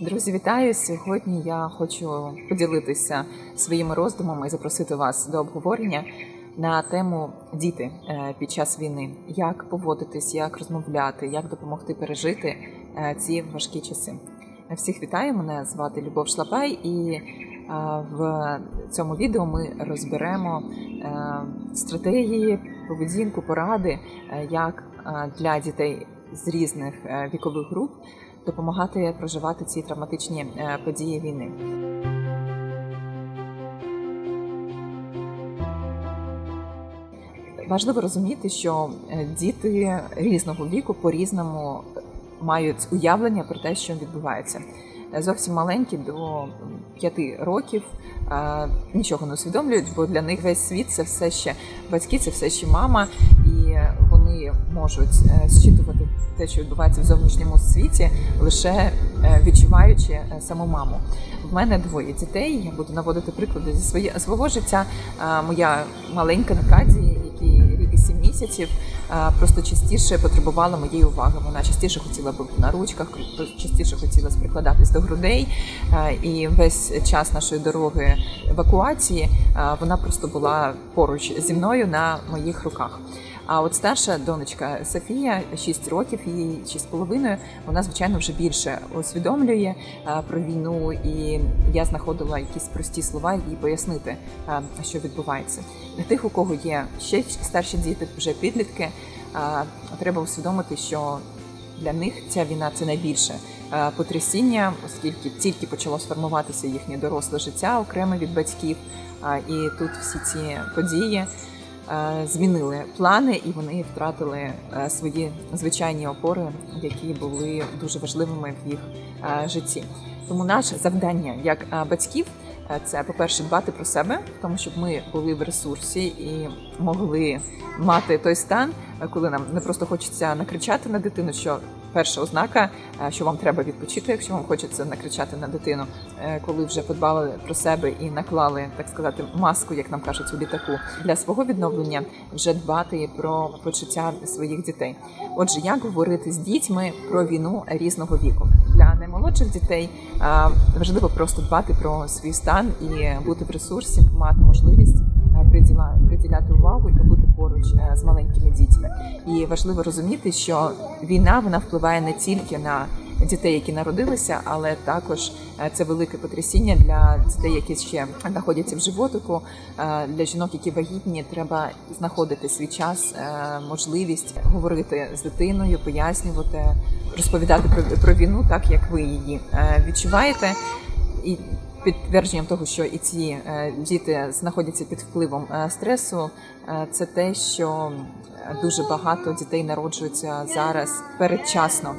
Друзі, вітаю! Сьогодні я хочу поділитися своїми роздумами і запросити вас до обговорення на тему діти е, під час війни. Як поводитись, як розмовляти, як допомогти пережити е, ці важкі часи. Всіх вітаю! Мене звати Любов Шлапай, і е, в цьому відео ми розберемо стратегії, поведінку, поради, як для дітей з різних вікових груп допомагати проживати ці травматичні е, події війни. Важливо розуміти, що е, діти різного віку по-різному мають уявлення про те, що відбувається. Зовсім маленькі до 5 років е, нічого не усвідомлюють, бо для них весь світ це все ще батьки, це все ще мама, і вони можуть е, зчитувати те, що відбувається в зовнішньому світі, лише е, відчуваючи е, саму маму. В мене двоє дітей. Я буду наводити приклади зі своє, свого життя. Моя маленька Накаді, якій рік і сім місяців, просто частіше потребувала моєї уваги. Вона частіше хотіла бути на ручках, частіше хотіла прикладатись до грудей. І весь час нашої дороги евакуації вона просто була поруч зі мною на моїх руках. А от старша донечка Софія, 6 років, їй 6,5, вона звичайно вже більше усвідомлює е, про війну, і я знаходила якісь прості слова їй пояснити, е, що відбувається. Для тих, у кого є ще старші діти, вже підлітки, е, треба усвідомити, що для них ця війна це найбільше потрясіння, оскільки тільки почало сформуватися їхнє доросле життя окреме від батьків. І тут всі ці події змінили плани, і вони втратили е, свої звичайні опори, які були дуже важливими в їх е, житті. Тому наше завдання як е, батьків е, це, по-перше, дбати про себе, тому, щоб ми були в ресурсі і могли мати той стан, е, коли нам не просто хочеться накричати на дитину, що перша ознака, е, що вам треба відпочити, якщо вам хочеться накричати на дитину, е, коли вже подбали про себе і наклали, так сказати, маску, як нам кажуть у літаку, для свого відновлення вже дбати про почуття своїх дітей. Отже, як говорити з дітьми про війну різного віку для наймолодших дітей е, важливо просто дбати про свій стан і бути в ресурсі, мати можливість приділяти увагу і бути поруч е, з маленькими дітьми. І важливо розуміти, що війна вона впливає не тільки на дітей, які народилися, але також е, це велике потрясіння для дітей, які ще знаходяться в животику. Е, Для жінок, які вагітні, треба знаходити свій час, можливість говорити з дитиною, пояснювати, розповідати про, про війну, так як ви її відчуваєте. І підтвердженням того, що і ці е, діти знаходяться під впливом е, стресу, е, це те, що дуже багато дітей народжуються зараз передчасно.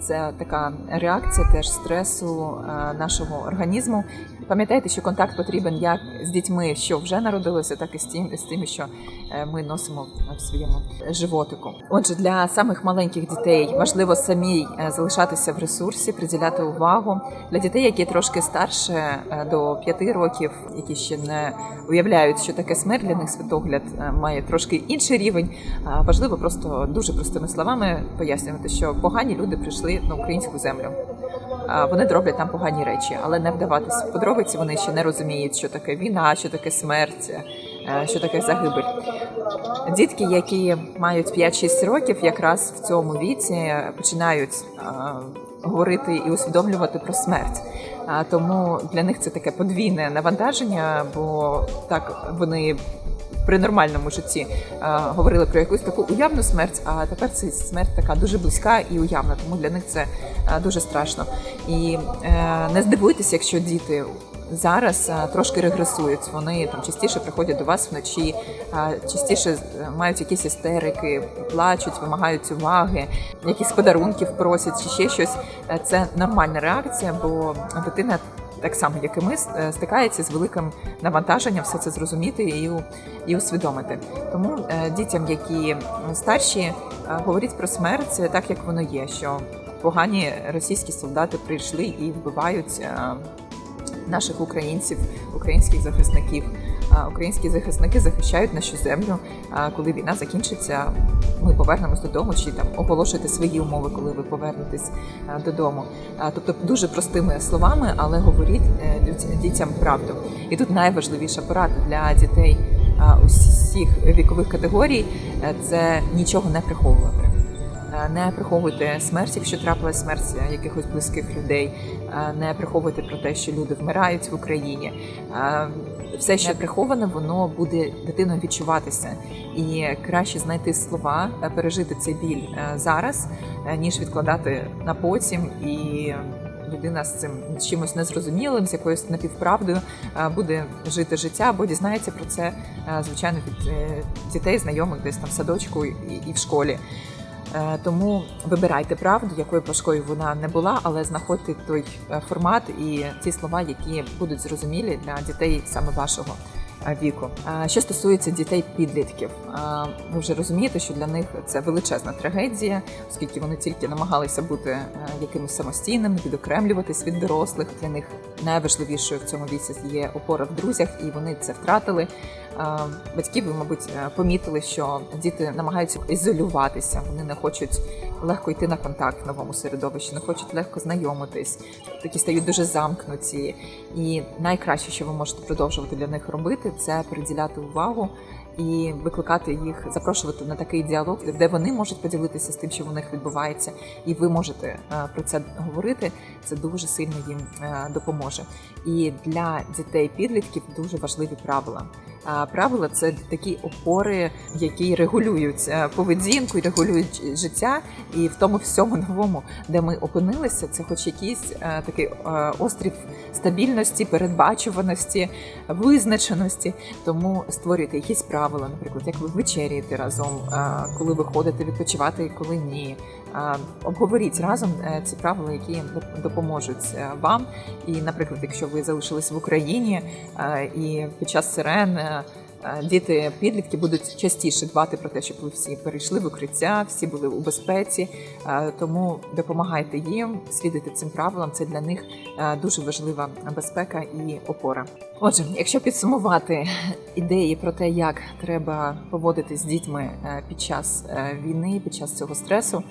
Це така реакція теж стресу нашого організму. Пам'ятайте, що контакт потрібен як з дітьми, що вже народилися, так і з тим, з тими, що ми носимо в своєму животику. Отже, для самих маленьких дітей важливо самій залишатися в ресурсі, приділяти увагу. Для дітей, які трошки старше до 5 років, які ще не уявляють, що таке смерть для них світогляд е, має трошки інший рівень. е, Важливо просто дуже простими словами пояснювати, що погані люди прийшли на українську землю. Вони роблять там погані речі, але не вдаватись в подробиці. Вони ще не розуміють, що таке війна, що таке смерть, е, що таке загибель. Дітки, які мають 5-6 років, якраз в цьому віці починають е, говорити і усвідомлювати про смерть. А, Тому для них це таке подвійне навантаження, бо так вони. При нормальному житті е, говорили про якусь таку уявну смерть, а тепер це смерть така дуже близька і уявна, тому для них це е, дуже страшно. І е, не здивуйтесь, якщо діти зараз е, трошки регресують. Вони там частіше приходять до вас вночі, е, частіше е, мають якісь істерики, плачуть, вимагають уваги, якісь подарунків просять чи ще щось. Це нормальна реакція, бо дитина. Так само, як і ми, стикається з великим навантаженням все це зрозуміти і, і усвідомити. Тому дітям, які старші, говоріть про смерть так, як воно є, що погані російські солдати прийшли і вбивають наших українців, українських захисників. Українські захисники захищають нашу землю. Коли війна закінчиться, ми повернемось додому, чи там оголошуйте свої умови, коли ви повернетесь додому. Тобто дуже простими словами, але говоріть е, дітям правду. І тут найважливіша порада для дітей усіх вікових категорій е, це нічого не приховувати. Е, Не приховуйте смерть, якщо трапилась смерть якихось близьких людей. Е, Не приховуйте про те, що люди вмирають в Україні. Е, Все, що приховане, воно буде дитиною відчуватися. І краще знайти слова, пережити цей біль зараз, ніж відкладати на потім і. Людина з цим з чимось незрозумілим, з якоюсь напівправдою буде жити життя, або дізнається про це, звичайно, від дітей, знайомих десь там в садочку і в школі. Е, Тому вибирайте правду, якою важкою вона не була, але знаходьте той е, формат і ті слова, які будуть зрозумілі для дітей саме вашого е, віку. Що стосується дітей-підлітків, ви вже розумієте, що для них це величезна трагедія, оскільки вони тільки намагалися бути якимось самостійними, відокремлюватись від дорослих. Для них найважливішою в цьому віці є опора в друзях, і вони це втратили. Е, Батьки, ви, мабуть, е, помітили, що діти намагаються ізолюватися, вони не хочуть легко йти на контакт в новому середовищі, не хочуть легко знайомитись, такі стають дуже замкнуті. І найкраще, що ви можете продовжувати для них робити, це приділяти увагу і викликати їх, запрошувати на такий діалог, де вони можуть поділитися з тим, що в них відбувається, і ви можете е, про це говорити. Це дуже сильно їм допоможе. І для дітей-підлітків дуже важливі правила. А правила це такі опори, які регулюють е, поведінку і регулюють життя. І в тому всьому новому, де ми опинилися, це хоч якийсь е, такий е, острів стабільності, передбачуваності, визначеності. Тому створюйте якісь правила, наприклад, як ви вечеряєте разом, коли ви ходите відпочивати, коли ні. Обговоріть разом е, ці правила, які допоможуть е, вам. І, наприклад, якщо ви залишились в Україні е, і під час сирен. Е, Діти підлітки будуть частіше дбати про те, щоб ви всі перейшли в укриття, всі були у безпеці. Е, Тому допомагайте їм слідити цим правилам. Це для них е, дуже важлива безпека і опора. Отже, якщо підсумувати ідеї про те, як треба поводитись з дітьми під час війни, під час цього стресу,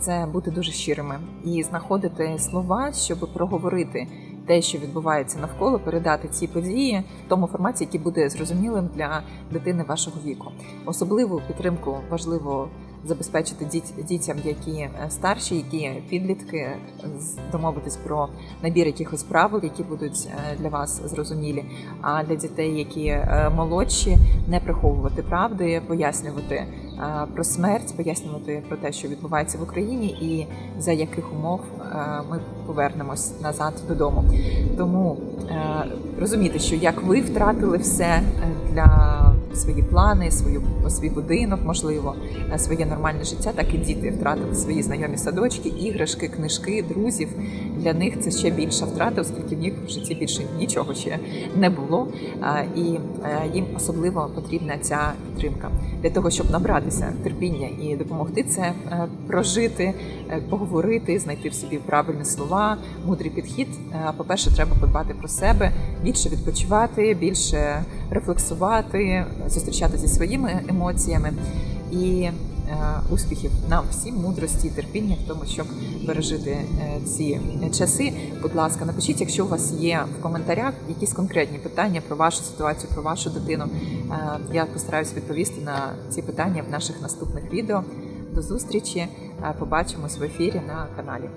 це бути дуже щирими і знаходити слова, щоб проговорити те, що відбувається навколо, передати ці події в тому форматі, який буде зрозумілим для дитини вашого віку. Особливу підтримку важливо забезпечити діт- дітям, які е, старші, які підлітки, домовитись про набір якихось правил, які будуть е, для вас зрозумілі. А для дітей, які е, молодші, не приховувати правди, пояснювати е, про смерть, пояснювати про те, що відбувається в Україні, і за яких умов е, ми повернемось назад додому. Тому е, розуміти, що як ви втратили все е, для свої плани, свою свій будинок, можливо, е, своє нормальне життя, так і діти втратили свої знайомі садочки, іграшки, книжки, друзів. Для них це ще більша втрата, оскільки в них в житті більше нічого ще не було. І е, їм особливо потрібна ця підтримка для того, щоб набратися терпіння і допомогти це е, прожити, е, поговорити, знайти в собі правильні слова, мудрий підхід. Е, По-перше, треба подбати про себе, більше відпочивати, більше рефлексувати, зустрічатися зі своїми емоціями і е, успіхів нам всім, мудрості, і терпіння в тому, щоб пережити е, ці часи. Будь ласка, напишіть, якщо у вас є в коментарях якісь конкретні питання про вашу ситуацію, про вашу дитину. Е, Я постараюсь відповісти на ці питання в наших наступних відео. До зустрічі! Побачимось в ефірі на каналі.